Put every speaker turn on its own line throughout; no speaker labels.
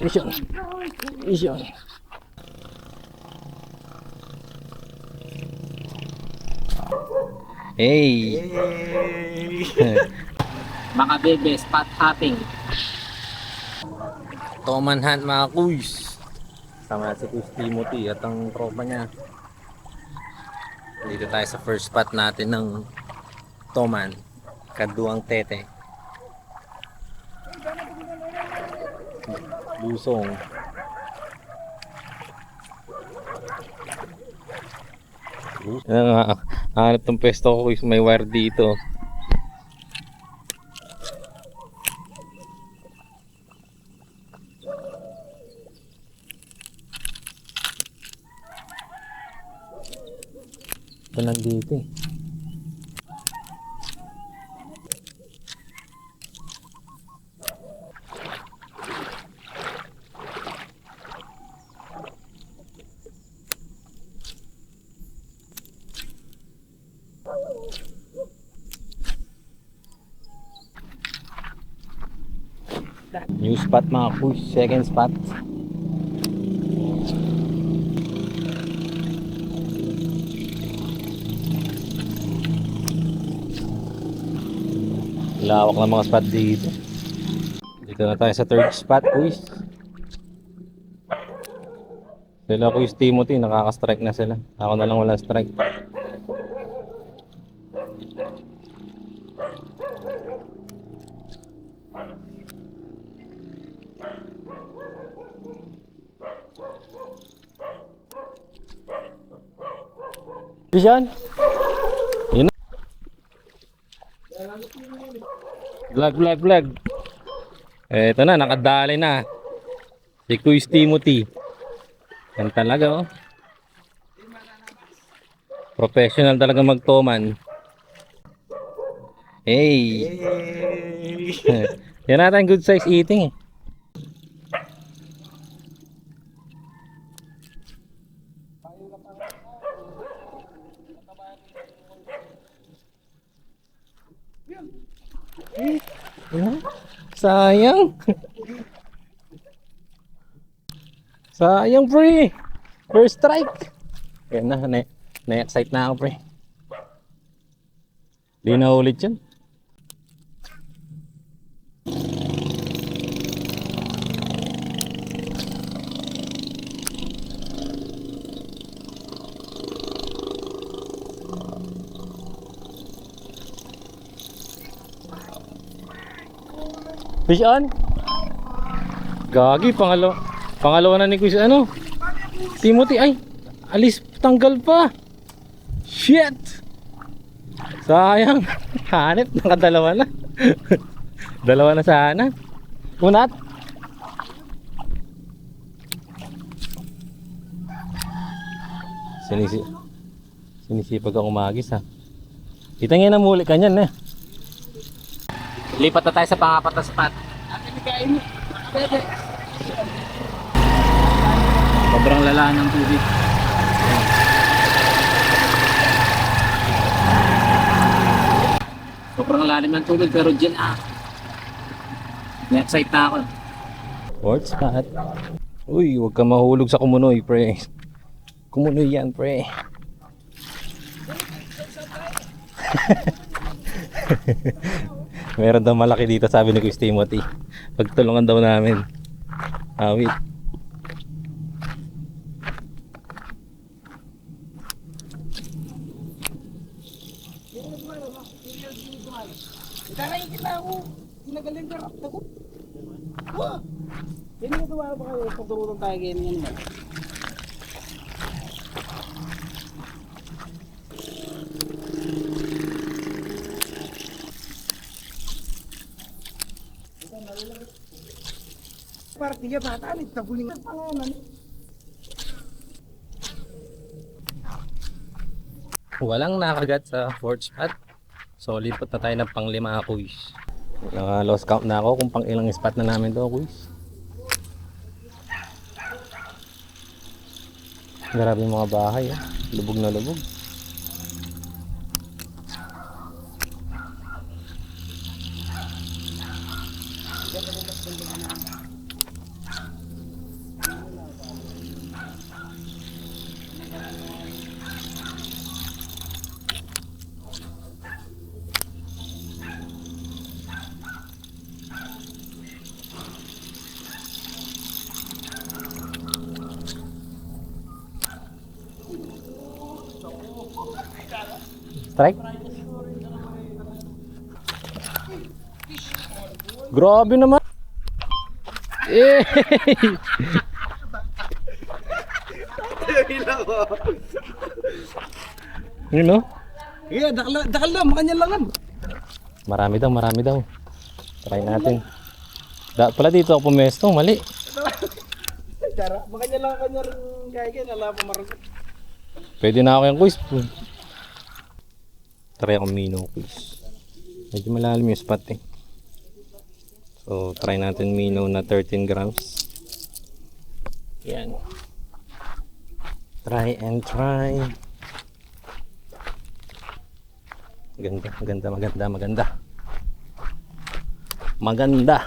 Mission. Mission. Hey!
Mga bebe, spot hopping.
Toman Hunt mga kuys. Sama si Kuys Timothy at ang tropa niya. Dito tayo sa first spot natin ng Toman. Kaduang Tete. Lusong. Nga, hanap tong pesto ko kuys may wire dito. Ito nandito eh. New spot mga push, second spot. Lawak ng mga spot dito. Dito na tayo sa third spot, quiz. Sila quiz Timothy, nakaka-strike na sila. Ako na lang wala strike. Vision? Yun na. Vlog, vlog, vlog. Eto na, nakadali na. Si Kuis Timothy. Yan talaga, oh. Professional talaga magtoman. Hey! Yan natin good size eating eh. Sayang. Sayang, pre. First strike. Yan na, na, na-excite na ako, pre. Di na ulit yun. Fish on? Gagi, pangalo. Pangalawa na ni Kuya ano? Timothy ay alis tanggal pa. Shit. Sayang. Hanip nakadalawa na. Dalawa na sana. Unat. Sinisi Sinisipag ang umagis ha. Kita nga na muli kanyan eh.
Lipat na tayo sa pangapat na spot. Sobrang lala ng tubig. Sobrang lalim ng tubig pero dyan ah. Na-excite na ako.
Fourth spot. Uy, huwag ka mahulog sa kumunoy, pre. Kumunoy yan, pre. Meron daw malaki dito, sabi ni Chris Timothy. Pagtulungan daw namin. Wait.
Karain kita ako. Sinagaling ka rapta ko. Wah! Hindi na tuwa ba kayo? Pagturutan tayo ganyan yan. Partiya bata, nagtaguling ang pangalan.
Walang nakagat sa fourth spot. So, lipat na tayo ng panglima quiz. Naka lost count na ako kung pang ilang spot na namin to quiz. Grabe mga bahay ah. Lubog na lubog. Strike? Grabe naman. Eh. Yun no?
Yeah, dakal, dakal lang, makanya langan.
Marami daw, marami daw. Try natin. Da, pala dito ako pumesto, mali.
Cara, makanya lang kanya rin kaya kaya nala pamarag.
Pwede na ako yung quiz. Try ako Mino quiz. Medyo malalim yung spot eh. So, try natin Mino na 13 grams. Yan. Try and try. Ganda, maganda, maganda, maganda. Maganda.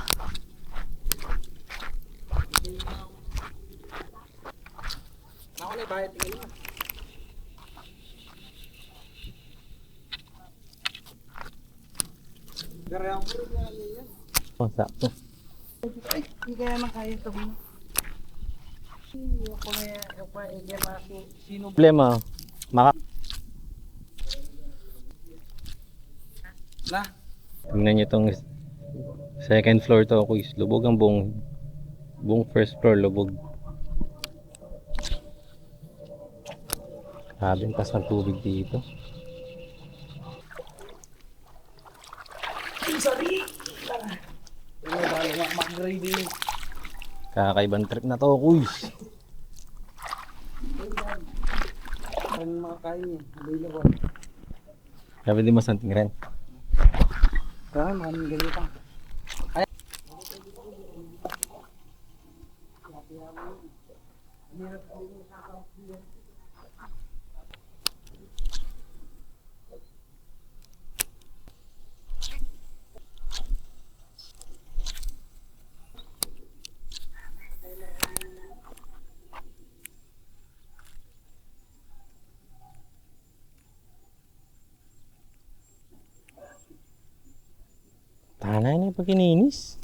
Sakto.
Ay, hindi kaya nang kaya ito mo. Ako na yan, ako na hindi masu sino
Problema, maka...
na.
Tingnan nyo itong second floor to quiz. Lubog ang buong buong first floor lubog. Grabe ang taas ng tubig dito.
Ano ba, mag-grading.
Kakaibang trip na to quiz.
Mga kaya niya, available.
Sabi di mo something rin.
Kaya, maraming ganito.
Tanay na yung pagkininis.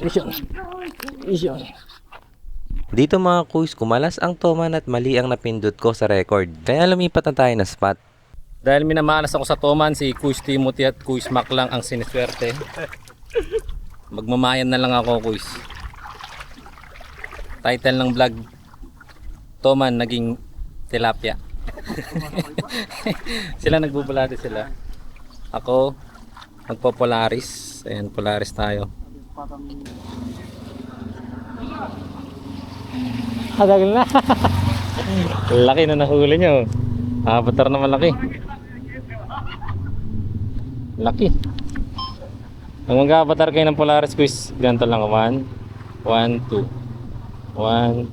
Isyon. Isyon.
Dito mga kuys, kumalas ang toman at mali ang napindot ko sa record. Kaya lumipat na tayo na spot.
Dahil minamalas ako sa Toman, si Kuis Timothy at Kuis Mac lang ang siniswerte. Magmamayan na lang ako, Kuis. Title ng vlog, Toman naging tilapia. sila nagbubulati sila. Ako, magpo-polaris. Ayan, polaris tayo. Hadagal na. Laki na nahuli nyo. Avatar na malaki. Laki. Ang mag-avatar kayo ng Polaris quiz, ganito lang. 1, 1, 2. 1,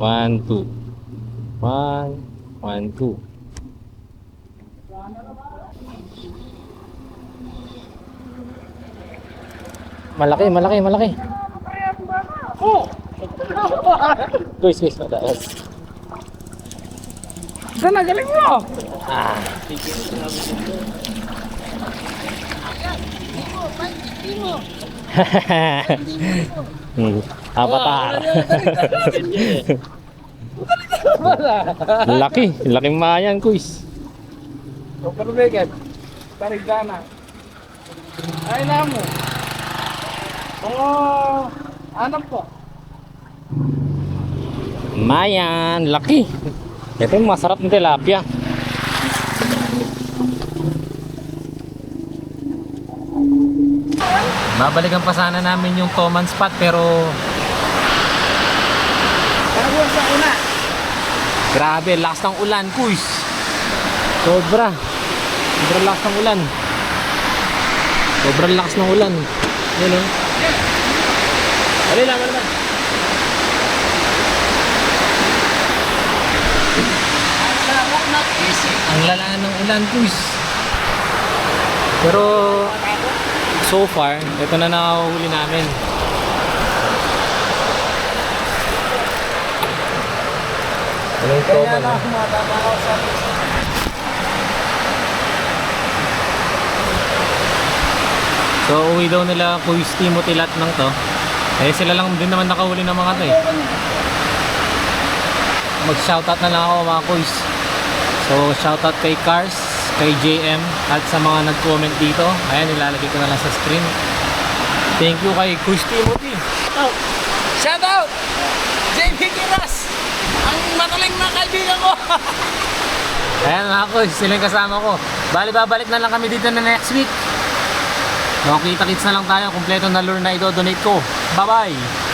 1, 2. 1, 1, 2. Malaki, malaki, malaki. Quiz, quiz, mataas.
Sana, galing mo!
Hmm. Avatar. laki, laki mayan.
O, pero Began, tarigana. Ay na mo. Oh, anak po.
Mayan, laki. Ito masarap ng tilapia. Babalikan pa sana namin yung Toman spot pero grabe, lakas ng ulan, kuys. Sobra. Sobrang lakas ng ulan. Sobrang lakas ng ulan. Yun o. Dali lang, naman. Ang lala ng ulan, kuys. Pero so far, ito na nakahuli namin. Anong
Kaya na ako mga tatakaw sa
So, uwi daw nila Kuis Timothy lahat ng to. Eh, sila lang din naman nakahuli ng mga to eh. Mag-shoutout na lang ako mga Kuis. So, shoutout kay Cars, kay JM, at sa mga nag-comment dito. Ayan, nilalagay ko na lang sa screen. Thank you kay Kuis Timothy.
Oh, shout out! JP Kiras! Ang matuling na kaibigan ko!
Ayan mga Kuis, sila yung kasama ko. Bali, babalik na lang kami dito na next week. So, kita-kits na lang tayo. Kompleto na lure na ito. Donate ko. Bye-bye!